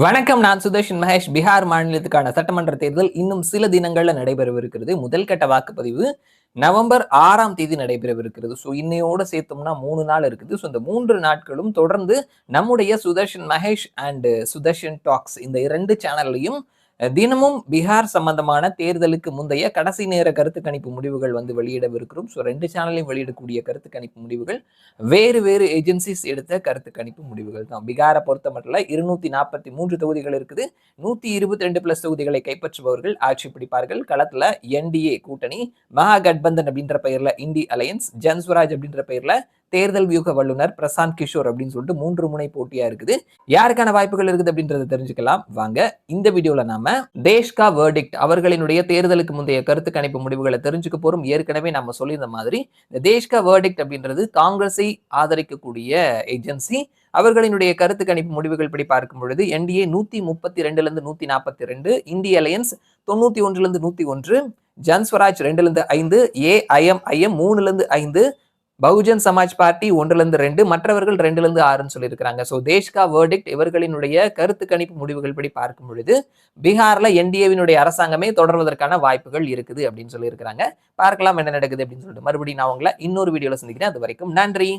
வணக்கம் நான் சுதர்ஷன் மகேஷ். பீகார் மாநிலத்துக்கான சட்டமன்ற தேர்தல் இன்னும் சில தினங்கள்ல நடைபெறவிருக்கிறது. முதல் கட்ட வாக்குப்பதிவு நவம்பர் ஆறாம் தேதி நடைபெறவிருக்கிறது. ஸோ இன்னையோட சேர்த்தோம்னா மூணு நாள் இருக்குது. ஸோ இந்த மூன்று நாட்களும் தொடர்ந்து நம்முடைய சுதர்ஷன் மகேஷ் அண்ட் சுதர்ஷன் டாக்ஸ் இந்த இரண்டு சேனல்லையும் தினமும் பீகார் சம்பந்தமான தேர்தலுக்கு முந்தைய கடைசி நேர கருத்து கணிப்பு முடிவுகள் வந்து வெளியிடவிருக்கிறோம். ஸோ ரெண்டு சேனலையும் வெளியிடக்கூடிய கருத்து கணிப்பு முடிவுகள் வேறு வேறு ஏஜென்சிஸ் எடுத்த கருத்து கணிப்பு முடிவுகள் தான். பீகாரை பொறுத்த மட்டும் இருநூத்தி நாற்பத்தி மூன்று தொகுதிகள் இருக்குது. நூத்தி இருபத்தி ரெண்டு பிளஸ் தொகுதிகளை கைப்பற்றுபவர்கள் ஆட்சி பிடிப்பார்கள். களத்துல என்டிஏ கூட்டணி மகா கட்பந்தன் அப்படின்ற பெயர்ல இந்தி அலையன்ஸ் ஜன்ஸ்வராஜ் அப்படின்ற பெயர்ல தேர்தல் வியூக வல்லுநர் பிரசாந்த் கிஷோர் அப்படின்னு சொல்லிட்டு மூன்று முனை போட்டியா இருக்குது. யாருக்கான வாய்ப்புகள் இருக்குது அப்படின்றத தெரிஞ்சுக்கலாம். வாங்க இந்த வீடியோல நாம தேஷ்கா வேர்டிக்ட் அவர்களினுடைய தேர்தலுக்கு முந்தைய கருத்து கணிப்பு முடிவுகளை தெரிஞ்சுக்க போறோம். ஏற்கனவே நம்ம சொல்லியிருந்த மாதிரி இந்த தேஷ்கா வேர்டிக்ட் அப்படின்றது காங்கிரஸை ஆதரிக்கக்கூடிய ஏஜென்சி அவர்களினுடைய கருத்து கணிப்பு முடிவுகள் படி பார்க்கும் பொழுது என்டிஏ நூத்தி முப்பத்தி ரெண்டுல இருந்து நூத்தி நாற்பத்தி ரெண்டு இந்திய அலையன்ஸ் தொண்ணூத்தி ஒன்றுல இருந்து நூத்தி ஒன்று ஜன்ஸ்வராஜ் ரெண்டுல இருந்து ஐந்து ஏ ஐஎம் ஐஎம் மூணுல இருந்து ஐந்து பகுஜன் சமாஜ் பார்ட்டி ஒன்றுலேருந்து ரெண்டு மற்றவர்கள் ரெண்டுலேருந்து ஆறுன்னு சொல்லியிருக்கிறாங்க. ஸோ தேஷ்கா வேர்டிக்ட் இவர்களினுடைய கருத்து கணிப்பு முடிவுகள் படி பார்க்கும் பொழுது பீகாரில் என்டிஏவினுடைய அரசாங்கமே தொடர்வதற்கான வாய்ப்புகள் இருக்குது அப்படின்னு சொல்லியிருக்கிறாங்க. பார்க்கலாம் என்ன நடக்குது அப்படின்னு சொல்லிட்டு. மறுபடியும் நான் உங்களை இன்னொரு வீடியோவில் சந்திக்கிறேன். அது வரைக்கும் நன்றி.